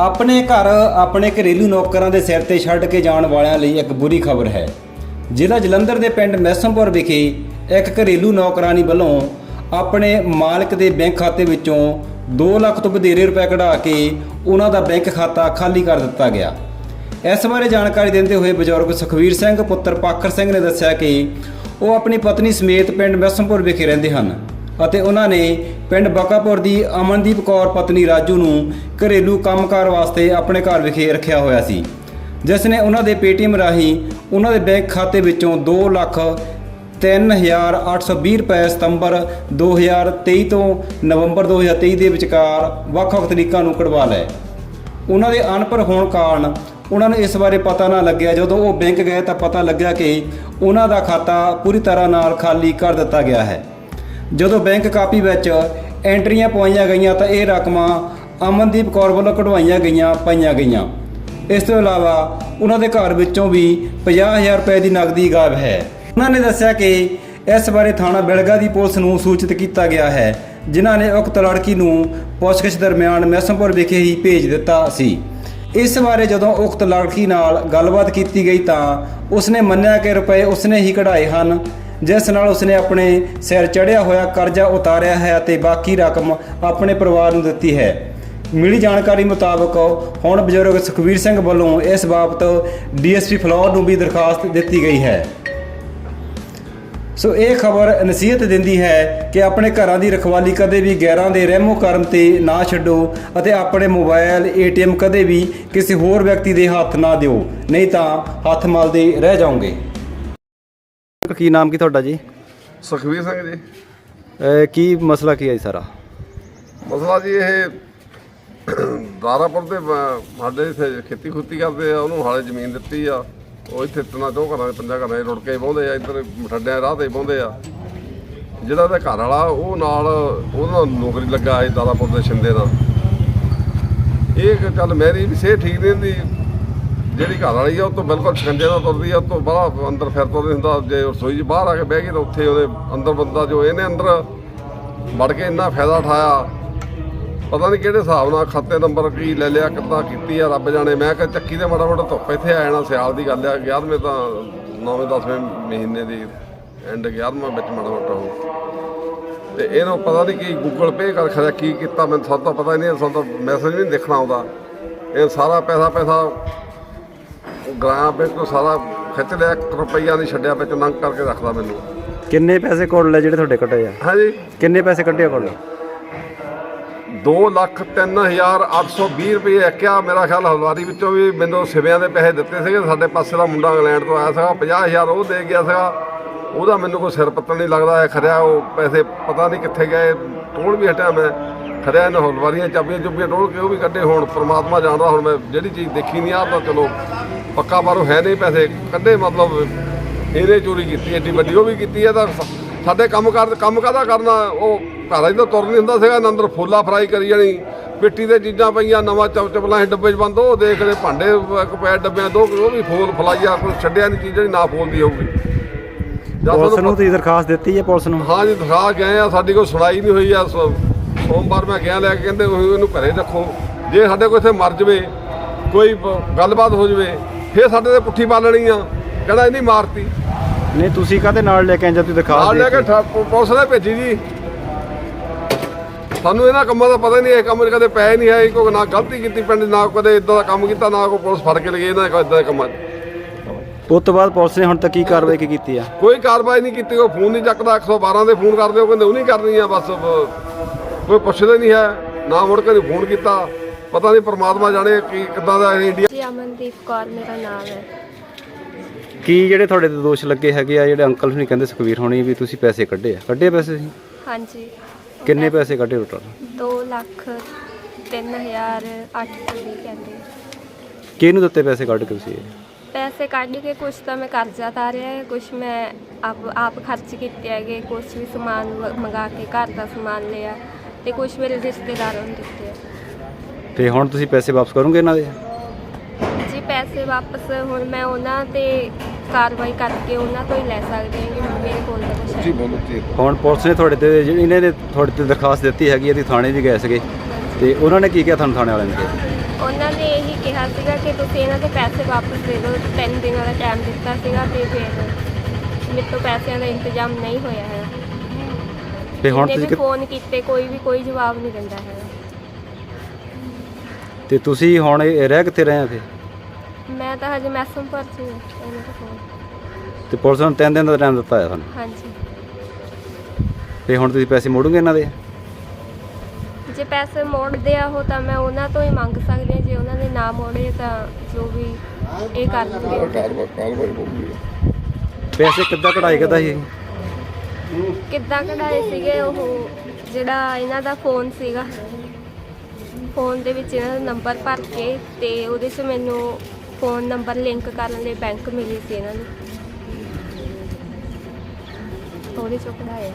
ਆਪਣੇ ਘਰ, ਆਪਣੇ ਘਰੇਲੂ ਨੌਕਰਾਂ ਦੇ ਸਿਰ ਤੇ ਛੱਡ ਕੇ ਜਾਣ ਵਾਲਿਆਂ ਲਈ ਇੱਕ ਬੁਰੀ ਖਬਰ ਹੈ। ਜ਼ਿਲ੍ਹਾ ਜਲੰਧਰ ਦੇ ਪਿੰਡ ਮੈਸਮਪੁਰ ਵਿਖੇ ਇੱਕ ਘਰੇਲੂ ਨੌਕਰਾਨੀ ਵੱਲੋਂ ਆਪਣੇ ਮਾਲਕ ਦੇ ਬੈਂਕ ਖਾਤੇ ਵਿੱਚੋਂ 2 ਲੱਖ ਤੋਂ ਵਧੇਰੇ ਰੁਪਏ ਕਢਾ ਕੇ ਉਹਨਾਂ ਦਾ ਬੈਂਕ ਖਾਤਾ ਖਾਲੀ ਕਰ ਦਿੱਤਾ ਗਿਆ। ਇਸ ਬਾਰੇ ਜਾਣਕਾਰੀ ਦਿੰਦੇ ਹੋਏ ਬਜ਼ੁਰਗ ਸੁਖਵੀਰ ਸਿੰਘ, ਪੁੱਤਰ ਪਾਖਰ ਸਿੰਘ ਨੇ ਦੱਸਿਆ ਕਿ ਉਹ ਆਪਣੀ ਪਤਨੀ ਸਮੇਤ ਪਿੰਡ ਮੈਸਮਪੁਰ ਵਿਖੇ ਰਹਿੰਦੇ ਹਨ। ਅਤੇ ਉਹਨਾਂ ਨੇ ਪਿੰਡ ਬਕਾਪੁਰ ਦੀ ਅਮਨਦੀਪ ਕੌਰ ਪਤਨੀ ਰਾਜੂ ਨੂੰ ਘਰੇਲੂ ਕੰਮਕਾਰ ਵਾਸਤੇ ਆਪਣੇ ਘਰ ਵਿਖੇ ਰੱਖਿਆ ਹੋਇਆ ਸੀ, ਜਿਸ ਨੇ ਉਹਨਾਂ ਦੇ ਪੇਟੀਐਮ ਰਾਹੀਂ ਉਹਨਾਂ ਦੇ ਬੈਂਕ ਖਾਤੇ ਵਿੱਚੋਂ 2 ਲੱਖ 3820 ਰੁਪਏ ਸਤੰਬਰ 2023 ਤੋਂ ਨਵੰਬਰ 2023 ਦੇ ਵਿਚਕਾਰ ਵੱਖ-ਵੱਖ ਤਰੀਕਾਂ ਨੂੰ ਕਢਵਾ ਲਏ। ਉਹਨਾਂ ਦੇ ਅਨਪੜ੍ਹ ਹੋਣ ਕਾਰਨ ਉਹਨਾਂ ਨੂੰ ਇਸ ਬਾਰੇ ਪਤਾ ਨਾ ਲੱਗਿਆ। ਜਦੋਂ ਉਹ ਬੈਂਕ ਗਏ ਤਾਂ ਪਤਾ ਲੱਗਿਆ ਕਿ ਉਹਨਾਂ ਦਾ ਖਾਤਾ ਪੂਰੀ ਤਰ੍ਹਾਂ ਨਾਲ ਖਾਲੀ ਕਰ ਦਿੱਤਾ ਗਿਆ ਹੈ। ਜਦੋਂ ਬੈਂਕ ਕਾਪੀ ਵਿੱਚ ਐਂਟਰੀਆਂ ਪਵਾਈਆਂ ਗਈਆਂ ਤਾਂ ਇਹ ਰਕਮਾਂ ਅਮਨਦੀਪ ਕੌਰ ਵੱਲੋਂ ਕਢਵਾਈਆਂ ਗਈਆਂ, ਪਾਈਆਂ ਗਈਆਂ। ਇਸ ਤੋਂ ਇਲਾਵਾ ਉਹਨਾਂ ਦੇ ਘਰ ਵਿੱਚੋਂ ਵੀ 50000 ਰੁਪਏ ਦੀ ਨਕਦੀ ਗਾਇਬ ਹੈ। ਉਹਨਾਂ ਨੇ ਦੱਸਿਆ ਕਿ ਇਸ ਬਾਰੇ ਥਾਣਾ ਬਿਲਗਾ ਦੀ ਪੁਲਿਸ ਨੂੰ ਸੂਚਿਤ ਕੀਤਾ ਗਿਆ ਹੈ, ਜਿਨ੍ਹਾਂ ਨੇ ਉਕਤ ਲੜਕੀ ਨੂੰ ਪੁੱਛਗਿੱਛ ਦਰਮਿਆਨ ਮੈਸਮਪੁਰ ਵਿਖੇ ਹੀ ਭੇਜ ਦਿੱਤਾ ਸੀ। ਇਸ ਬਾਰੇ ਜਦੋਂ ਉਕਤ ਲੜਕੀ ਨਾਲ ਗੱਲਬਾਤ ਕੀਤੀ ਗਈ ਤਾਂ ਉਸਨੇ ਮੰਨਿਆ ਕਿ ਰੁਪਏ ਉਸਨੇ ਹੀ ਕਢਾਏ ਹਨ। ਜਿਸ ਨਾਲ ਉਸਨੇ ਆਪਣੇ ਸਿਰ ਚੜਿਆ ਹੋਇਆ ਕਰਜ਼ਾ ਉਤਾਰਿਆ ਹੈ ਅਤੇ ਬਾਕੀ ਰਕਮ ਆਪਣੇ ਪਰਿਵਾਰ ਨੂੰ ਦਿੱਤੀ ਹੈ। ਮਿਲੀ ਜਾਣਕਾਰੀ ਮੁਤਾਬਕ ਹੁਣ ਬਜ਼ੁਰਗ ਸੁਖਵੀਰ ਸਿੰਘ ਵੱਲੋਂ ਇਸ ਬਾਬਤ ਡੀਐਸਪੀ ਫਲੌਰ ਨੂੰ ਵੀ ਦਰਖਾਸਤ ਦਿੱਤੀ ਗਈ ਹੈ। ਸੋ ਇਹ ਖਬਰ ਨਸੀਹਤ ਦਿੰਦੀ ਹੈ ਕਿ ਆਪਣੇ ਘਰਾਂ ਦੀ ਰਖਵਾਲੀ ਕਦੇ ਵੀ ਗੈਰਾਂ ਦੇ ਰਹਿਮੋ ਕਰਮ ਤੇ ਨਾ ਛੱਡੋ ਅਤੇ ਆਪਣੇ ਮੋਬਾਈਲ ਏਟੀਐਮ ਕਦੇ ਵੀ ਕਿਸੇ ਹੋਰ ਵਿਅਕਤੀ ਦੇ ਹੱਥ ਨਾ ਦਿਓ, ਨਹੀਂ ਤਾਂ ਹੱਥ ਮਲਦੇ ਰਹਿ ਜਾਓਗੇ। ਕੀ ਨਾਮ ਕੀ ਤੁਹਾਡਾ ਜੀ? ਸੁਖਵੀਰ ਸਿੰਘ ਜੀ। ਅਹ ਕੀ ਮਸਲਾ ਕੀ ਹੈ ਜੀ ਸਾਰਾ? ਮਸਲਾ ਜੀ ਇਹ ਦਾਰਾਪੁਰ ਦੇ ਬ- ਸਾਡੇ ਇੱਥੇ ਖੇਤੀ ਖੁੱਤੀ ਕਰਦੇ ਆ ਉਹਨੂੰ ਹਾਲੇ ਜ਼ਮੀਨ ਦਿੱਤੀ ਆ। ਉਹ ਇੱਥੇ ਤਿੰਨਾਂ ਚੋਂ ਘਰਾਂ ਦੇ ਪੰਜਾਂ ਘਰਾਂ 'ਚ ਰੁੜ ਕੇ ਬਹੁੰਦੇ ਆ ਇੱਧਰ ਮਠੱਡਿਆਂ ਰਾਹ ਤੇ ਬਹੁੰਦੇ ਆ। ਜਿਹੜਾ ਉਹਦਾ ਘਰ ਵਾਲਾ ਉਹ ਨਾਲ ਉਹਦਾ ਨੌਕਰੀ ਲੱਗਾ ਹੈ ਦਾਰਾਪੁਰ ਦੇ ਸ਼ਿੰਦੇ ਦਾ ਇਹ ਚੱਲ ਮੇਰੀ ਵੀ ਸਿਹਤ ਠੀਕ ਨਹੀਂ ਹੁੰਦੀ। ਜਿਹੜੀ ਘਰ ਵਾਲੀ ਆ, ਉਹ ਤੋਂ ਬਿਲਕੁਲ ਸ਼ਿਕੰਜੇ ਨਾਲ ਤੁਰਦੀ ਆ, ਉਹ ਤੋਂ ਬਾਹਰ ਅੰਦਰ ਫਿਰ ਤੁਰਦੀ ਹੁੰਦਾ, ਜੇ ਰਸੋਈ 'ਚ ਬਾਹਰ ਆ ਕੇ ਬਹਿ ਗਈ ਤਾਂ ਉੱਥੇ ਉਹਦੇ ਅੰਦਰ ਬੰਦਾ ਜੋ ਇਹਨੇ ਅੰਦਰ ਵੜ ਕੇ ਇੰਨਾ ਫਾਇਦਾ ਉਠਾਇਆ। ਪਤਾ ਨਹੀਂ ਕਿਹੜੇ ਹਿਸਾਬ ਨਾਲ ਖਾਤੇ ਨੰਬਰ ਕੀ ਲੈ ਲਿਆ, ਕਿੱਦਾਂ ਕੀਤੀ ਆ, ਰੱਬ ਜਾਣੇ। ਮੈਂ ਕਿਹਾ ਚੱਕੀ ਤੇ ਮਾੜਾ ਮਾੜਾ ਧੁੱਪ ਇੱਥੇ ਆ ਜਾਣਾ, ਸਿਆਲ ਦੀ ਗੱਲ ਆ 11ਵੇਂ ਤਾਂ 9ਵੇਂ 10ਵੇਂ ਮਹੀਨੇ ਦੀ ਐਂਡ 11ਵਾਂ ਵਿੱਚ ਮਾੜਾ ਮਾੜਾ ਹੋ ਤੇ ਇਹਨੂੰ ਪਤਾ ਨਹੀਂ ਕੀ ਗੂਗਲ ਪੇ ਕਰ ਖਰਿਆ ਕੀ ਕੀਤਾ, ਮੈਨੂੰ ਸਭ ਤੋਂ ਪਤਾ ਨਹੀਂ ਸਭ ਤੋਂ ਮੈਸੇਜ ਵੀ ਨਹੀਂ ਦੇਖਣਾ ਆਉਂਦਾ। ਇਹ ਸਾਰਾ ਪੈਸਾ ਪੈਸਾ ਬੈਂਕ ਤੋਂ ਸਾਰਾ ਖਿੱਚ ਲਿਆ 1 ਰੁਪਈਆ ਨਹੀਂ ਛੱਡਿਆ ਵਿੱਚ ਨੰਗ ਕਰਕੇ ਰੱਖਦਾ ਮੈਨੂੰ। ਕਿੰਨੇ ਪੈਸੇ ਕੋਲ ਲੈ ਜਿਹੜੇ ਤੁਹਾਡੇ ਕੱਟੇ ਆ? ਹਾਂਜੀ। ਕਿੰਨੇ ਪੈਸੇ ਕੱਢੇ ਕੋਲ? ਦੋ ਲੱਖ ਤਿੰਨ ਹਜ਼ਾਰ ਅੱਠ ਸੌ ਵੀਹ ਰੁਪਏ ਆਖਿਆ ਮੇਰਾ ਖਿਆਲ ਹਲਵਾਰੀ ਵਿੱਚੋਂ ਵੀ ਮੈਨੂੰ ਸਿਵਿਆਂ ਦੇ ਪੈਸੇ ਦਿੱਤੇ ਸੀਗੇ ਸਾਡੇ ਪਾਸੇ ਦਾ ਮੁੰਡਾ ਇੰਗਲੈਂਡ ਤੋਂ ਆਇਆ ਸੀਗਾ 50000 ਉਹ ਦੇ ਗਿਆ ਸੀਗਾ। ਉਹਦਾ ਮੈਨੂੰ ਕੋਈ ਸਿਰ ਪੱਤਣ ਨਹੀਂ ਲੱਗਦਾ ਹੈ ਖਰਿਆ ਉਹ ਪੈਸੇ ਪਤਾ ਨਹੀਂ ਕਿੱਥੇ ਗਏ ਟੋਲ ਵੀ ਹਟਿਆ ਮੈਂ। ਖਰਿਆ ਇਹਨਾਂ ਹਲਵਾਰੀਆਂ ਚਾਬੀਆਂ ਚੁੱਬੀਆਂ ਟੋਲ ਕੇ ਉਹ ਵੀ ਕੱਢੇ? ਹੁਣ ਪ੍ਰਮਾਤਮਾ ਜਾਣਦਾ ਹੁਣ ਮੈਂ ਜਿਹੜੀ ਚੀਜ਼ ਦੇਖੀ ਨਹੀਂ ਆ ਤਾਂ ਚਲੋ ਪੱਕਾ ਬਾਰੋ ਹੈ ਨਹੀਂ ਪੈਸੇ ਕੱਢੇ ਮਤਲਬ ਇਹਨੇ ਚੋਰੀ ਕੀਤੀ ਐਡੀ ਵੱਡੀ ਉਹ ਵੀ ਕੀਤੀ ਹੈ ਤਾਂ ਸਾਡੇ ਕੰਮ ਕਰ ਕੰਮ ਕਾਹਦਾ ਕਰਨਾ? ਉਹ ਘਰਾਂ 'ਚ ਤਾਂ ਤੁਰ ਨਹੀਂ ਹੁੰਦਾ ਸੀਗਾ ਅੰਦਰ ਫੋਲਾ ਫਰਾਈ ਕਰੀ ਜਾਣੀ ਮਿੱਟੀ ਦੇ ਚੀਜ਼ਾਂ ਪਈਆਂ ਨਵਾਂ ਚਪ ਚਪਲਾਂ ਡੱਬੇ 'ਚ ਬੰਦ ਉਹ ਦੇਖਦੇ ਭਾਂਡੇ ਇੱਕ ਪੈ ਡੱਬਿਆਂ ਦੋ ਉਹ ਵੀ ਫੋਲ ਫਲਾਈਆ ਕੋਈ ਛੱਡਿਆ ਨਹੀਂ ਚੀਜ਼ ਜਿਹੜੀ ਨਾ ਫੋਲਦੀ ਹੋਊਗੀ। ਪੁਲਿਸ ਨੂੰ ਤੁਸੀਂ ਦਰਖਾਸਤ ਦਿੱਤੀ ਹੈ ਪੁਲਿਸ ਨੂੰ? ਹਾਂ ਜੀ ਦਿਖਾ ਗਏ ਆ ਸਾਡੀ ਕੋਈ ਸੁਣਾਈ ਨਹੀਂ ਹੋਈ ਆ ਸੋਮਵਾਰ ਮੈਂ ਗਿਆ ਲੈ ਕੇ ਕਹਿੰਦੇ ਉਹ ਇਹਨੂੰ ਘਰੇ ਰੱਖੋ। ਜੇ ਸਾਡੇ ਕੋਲ ਇੱਥੇ ਮਰ ਜਵੇ ਕੋਈ ਗੱਲਬਾਤ ਹੋ ਜਵੇ ਫੇਰ ਸਾਡੇ ਤੇ ਪੁੱਠੀ ਪਾਲਣੀ ਆ। ਕਹਿੰਦਾ ਇਹਨੀ ਮਾਰਤੀ। ਨਹੀਂ ਤੁਸੀਂ ਕਾਹਦੇ ਨਾਲ ਲੈ ਕੇ ਆਏ ਜਾਂ ਤੁਸੀਂ ਨਾਲ ਲੈ ਕੇ ਦਿੱਤੀ? ਠਾ- ਪੁ- ਪੁਲਿਸ ਨੇ ਭੇਜੀ ਜੀ। ਸਾਨੂੰ ਇਹਨਾਂ ਕੰਮਾਂ ਦਾ ਪਤਾ ਹੀ ਨਹੀਂ ਇਹ ਕੰਮ ਕਦੇ ਪੈ ਨਹੀਂ ਹੈ। ਕੋਈ ਨਾ ਗਲਤੀ ਕੀਤੀ ਪਿੰਡ 'ਚ, ਨਾ ਕਦੇ ਇਦਾਂ ਦਾ ਕੰਮ ਕੀਤਾ ਨਾ ਕੋਈ ਪੁਲਿਸ ਫੜ ਕੇ ਲਗੇ ਇਹਨਾਂ ਇਦਾਂ ਦੇ ਕੰਮਾਂ 'ਚ। ਉਸ ਤੋਂ ਬਾਅਦ ਪੁਲਿਸ ਨੇ ਹੁਣ ਤੱਕ ਕੀ ਕਾਰਵਾਈ ਕੀ ਕੀਤੀ ਆ? ਕੋਈ ਕਾਰਵਾਈ ਨਹੀਂ ਕੀਤੀ। ਉਹ ਫੋਨ ਨਹੀਂ ਚੱਕਦਾ। 112 ਦੇ ਫੋਨ ਕਰਦੇ ਉਹ ਕਹਿੰਦੇ ਉਹ ਨਹੀਂ ਕਰਨੀ ਆ। ਬਸ ਅਹ, ਕੋਈ ਪੁੱਛਦਾ ਨਹੀਂ ਹੈ। ਨਾ ਮੁੜ ਕੇ ਫੋਨ ਕੀਤਾ। ਪਤਾ ਨਹੀਂ ਪ੍ਰਮਾਤਮਾ ਜਾਣੇ ਕੀ ਕਿੱਦਾਂ ਦਾ ਇਹ ਇੰਡੀਆ ਅਮਨਦੀਪ ਕੌਰ ਮੇਰਾ ਨਾਮ ਹੈ। ਕੀ ਜਿਹੜੇ ਤੁਹਾਡੇ ਤੇ ਦੋਸ਼ ਲੱਗੇ ਹੈਗੇ ਆ? ਜਿਹੜੇ ਅੰਕਲ ਹੁਣੀ ਕਹਿੰਦੇ ਸੁਖਵੀਰ ਹੋਣੀ ਵੀ ਤੁਸੀਂ ਪੈਸੇ ਕੱਢੇ ਆ। ਕੱਢੇ ਪੈਸੇ ਸੀ ਹਾਂਜੀ। ਕਿੰਨੇ ਪੈਸੇ ਕੱਢੇ ਟੋਟਲ 2 ਲੱਖ 3820 ਕਹਿੰਦੇ। ਕਿਹਨੂੰ ਦਿੱਤੇ ਪੈਸੇ ਕੱਢ ਕੇ ਤੁਸੀਂ ਪੈਸੇ ਕੱਢ ਕੇ ਕੁਝ ਤਾਂ ਮੈਂ ਕਰਜ਼ਾ ਤਾਰਿਆ ਹੈ ਕੁਝ ਮੈਂ ਆਪ ਆਪ ਖਰਚ ਕੀਤੇ ਹੈਗੇ ਕੁਝ ਵੀ ਸਮਾਨ ਵ- ਮੰਗਾ ਕੇ ਘਰ ਦਾ ਸਮਾਨ ਲਿਆ ਤੇ ਕੁਝ ਮੇਰੇ ਰਿਸ਼ਤੇਦਾਰਾਂ ਨੂੰ ਦਿੱਤੇ। ਤੇ ਹੁਣ ਤੁਸੀਂ ਪੈਸੇ ਵਾਪਸ ਕਰੋਗੇ ਇਹਨਾਂ ਦੇ? ਪੈਸੇ ਵਾਪਸ ਹੁਣ ਮੈਂ ਉਹਨਾਂ ਤੇ ਕਾਰਵਾਈ ਕਰਕੇ ਉਹਨਾਂ ਤੋਂ ਹੀ ਲੈ ਸਕਦੀ ਹਾਂ ਕਿ ਹੁਣ ਮੇਰੇ ਕੋਲ ਤਾਂ ਕੁਛ ਹੈ ਬੋਲੋ ਜੀ। ਹੁਣ ਪੁਲਿਸ ਨੇ ਤੁਹਾਡੇ ਤੇ ਜਿਹੜੀ ਇਹਨਾਂ ਨੇ ਤੁਹਾਡੇ ਤੇ ਦਰਖਾਸਤ ਦਿੱਤੀ ਹੈਗੀ ਤੁਸੀਂ ਥਾਣੇ ਵੀ ਗਏ ਸੀਗੇ। ਤੇ ਉਹਨਾਂ ਨੇ ਕੀ ਕਿਹਾ ਤੁਹਾਨੂੰ ਥਾਣੇ ਵਾਲਿਆਂ ਨੇ? ਉਹਨਾਂ ਨੇ ਇਹੀ ਕਿਹਾ ਸੀਗਾ ਕਿ ਤੁਸੀਂ ਇਹਨਾਂ ਦੇ ਪੈਸੇ ਵਾਪਸ ਦੇ ਦਿਓ ਤਿੰਨ ਦਿਨਾਂ ਦਾ ਟਾਈਮ ਦਿੱਤਾ ਸੀਗਾ ਤੇ ਫਿਰ ਮੇਰੇ ਤੋਂ ਪੈਸਿਆਂ ਦਾ ਇੰਤਜ਼ਾਮ ਨਹੀਂ ਹੋਇਆ ਹੈ ਤੇ ਹੁਣ ਤੁਸੀਂ ਕਿ- ਫੋਨ ਕੀਤੇ ਕੋਈ ਵੀ ਕੋਈ ਜਵਾਬ ਨਹੀਂ ਦਿੰਦਾ ਹੈ ਤੇ ਤੁਸੀਂ ਹੁਣ ਇਹ ਰਹਿ ਕਿੱਥੇ ਰਹੇ ਆ ਫਿਰ? ਮੈਂ ਤਾਂ ਹਜੇ ਮੈਸਮ ਪਰ ਸੀ ਇਹਨਾਂ ਦਾ ਫੋਨ ਤੇ ਪੁਲਿਸ ਨੂੰ ਤਿੰਨ ਦਿਨ ਦਾ ਟਾਈਮ ਦਿੱਤਾ ਹੈ ਤੁਹਾਨੂੰ? ਹਾਂਜੀ। ਤੇ ਹੁਣ ਤੁਸੀਂ ਪੈਸੇ ਮੋੜੋਗੇ ਇਹਨਾਂ ਦੇ? ਜੇ ਪੈਸੇ ਮੋੜਦੇ ਆ ਉਹ ਤਾਂ ਮੈਂ ਉਹਨਾਂ ਤੋਂ ਹੀ ਮੰਗ ਸਕਦੀ ਹਾਂ ਜੇ ਉਹਨਾਂ ਨੇ ਨਾ ਮੋੜੇ ਤਾਂ ਜੋ ਵੀ ਇਹ ਕਾਰਵਾਈ ਹੋਊਗੀ ਪੈਸੇ ਕਿੱਦਾਂ ਕਢਾਈ ਕਿੱਦਾਂ ਸੀ? ਕਿੱਦਾਂ ਕਢਾਏ ਸੀਗੇ ਉਹ? ਜਿਹੜਾ ਇਹਨਾਂ ਦਾ ਫੋਨ ਸੀਗਾ। ਫੋਨ ਦੇ ਵਿੱਚ ਇਹਨਾਂ ਦਾ ਨੰਬਰ ਭਰ ਕੇ ਤੇ ਉਹਦੇ 'ਚ ਮੈਨੂੰ ਫੋਨ ਨੰਬਰ ਲਿੰਕ ਕਰਨ ਲਈ ਬੈਂਕ ਮਿਲੀ ਸੀ ਇਹਨਾਂ ਨੂੰ। ਉਹਦੇ 'ਚੋਂ ਕਢਾਏ